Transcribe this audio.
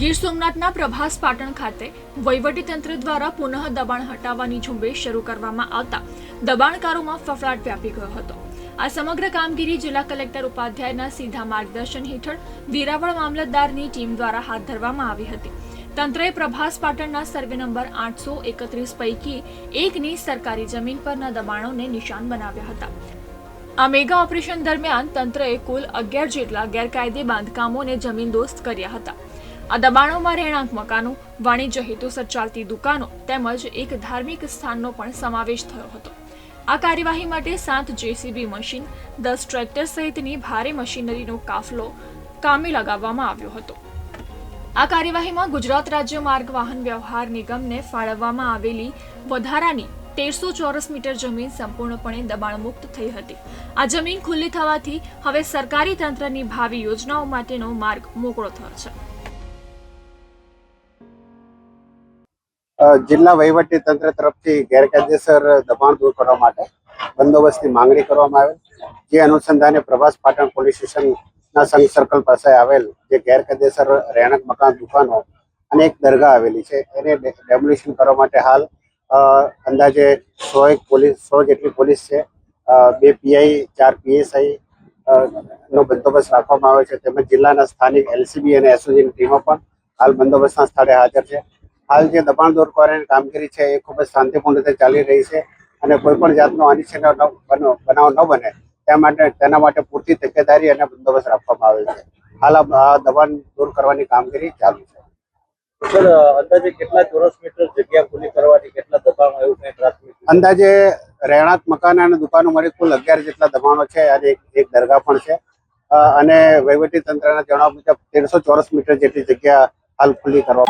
ગીર સોમનાથના પ્રભાસ પાટણ ખાતે વહીવટીતંત્ર દ્વારા પુનઃ દબાણ હટાવવાની ઝુંબેશ શરૂ કરવામાં આવતા દબાણકારોમાં ફફડાટ વ્યાપી ગયો હતો. આ સમગ્ર કામગીરી જિલ્લા કલેક્ટર ઉપાધ્યાયના સીધા માર્ગદર્શન હેઠળ વેરાવળ મામલતદારની ટીમ દ્વારા હાથ ધરવામાં આવી હતી. તંત્રએ પ્રભાસ પાટણના સર્વે નંબર આઠસો એકત્રીસ પૈકી એકની સરકારી જમીન પરના દબાણોને નિશાન બનાવ્યા હતા. આ મેગા ઓપરેશન દરમિયાન તંત્રએ કુલ અગિયાર જેટલા ગેરકાયદે બાંધકામોને જમીનદોસ્ત કર્યા હતા. આ દબાણોમાં રહેણાંક મકાનો, વાણિજ્ય હેતુસર ચાલતી દુકાનો તેમજ એક ધાર્મિક સ્થાનનો પણ સમાવેશ થયો હતો. આ કાર્યવાહી માટે સાત જેસીબી મશીન, દસ ટ્રેક્ટર સહિતની ભારે મશીનરીનો કાફલો કામે લગાવવામાં આવ્યો હતો. આ કાર્યવાહીમાં ગુજરાત રાજ્ય માર્ગ વાહન વ્યવહાર નિગમને ફાળવવામાં આવેલી વધારાની તેરસો ચોરસ મીટર જમીન સંપૂર્ણપણે દબાણમુક્ત થઈ હતી. આ જમીન ખુલ્લી થવાથી હવે સરકારી તંત્રની ભાવિ યોજનાઓ માટેનો માર્ગ મોકળો થયો છે. જિલ્લા વહીવટી તંત્ર તરફથી ગેરકાયદેસર દબાણ દૂર કરવા માટે બંદોબસ્તની માંગણી કરવામાં આવેલ, જે અનુસંધાને પ્રભાસ પાટણ પોલીસ સ્ટેશનના સંઘ સર્કલ પાસે આવેલ જે ગેરકાયદેસર રહેણાંક મકાન, દુકાનો અને એક દરગાહ આવેલી છે. એને ડેમોલિશન કરવા માટે હાલ અંદાજે સો એક પોલીસ, સો જેટલી પોલીસ છે. બે પીઆઈ, ચાર પીએસઆઈ નો બંદોબસ્ત રાખવામાં આવે છે. તેમજ જિલ્લાના સ્થાનિક એલસીબી અને એસઓજીની ટીમો પણ હાલ બંદોબસ્તના સ્થળે હાજર છે. હાલ જે દબાણ દૂર કરવાની કામગીરી છે એ ખૂબ જ શાંતિપૂર્ણ રીતે ચાલી રહી છે અને કોઈ પણ જાતનો અનિચ્છનીય બનાવ ન બને તે માટે તેના માટે પૂરતી તકેદારી અને બંદોબસ્ત રાખવામાં આવેલ છે. હાલ આ દબાણ દૂર કરવાની કામગીરી ચાલુ છે. સર અંદાજે કેટલા ચોરસ મીટર જગ્યા ખુલ્લી કરવાની કેટલા દબાણો એવું કંઈ પ્રાથમિક અંદાજે રહેણાંક મકાન અને દુકાનો મળી કુલ અગિયાર જેટલા દબાણો છે અને એક દરગાહ પણ છે. અને વહીવટી તંત્રના જણાવ્યા મુજબ તેરસો ચોરસ મીટર જેટલી જગ્યા હાલ ખુલ્લી કરવા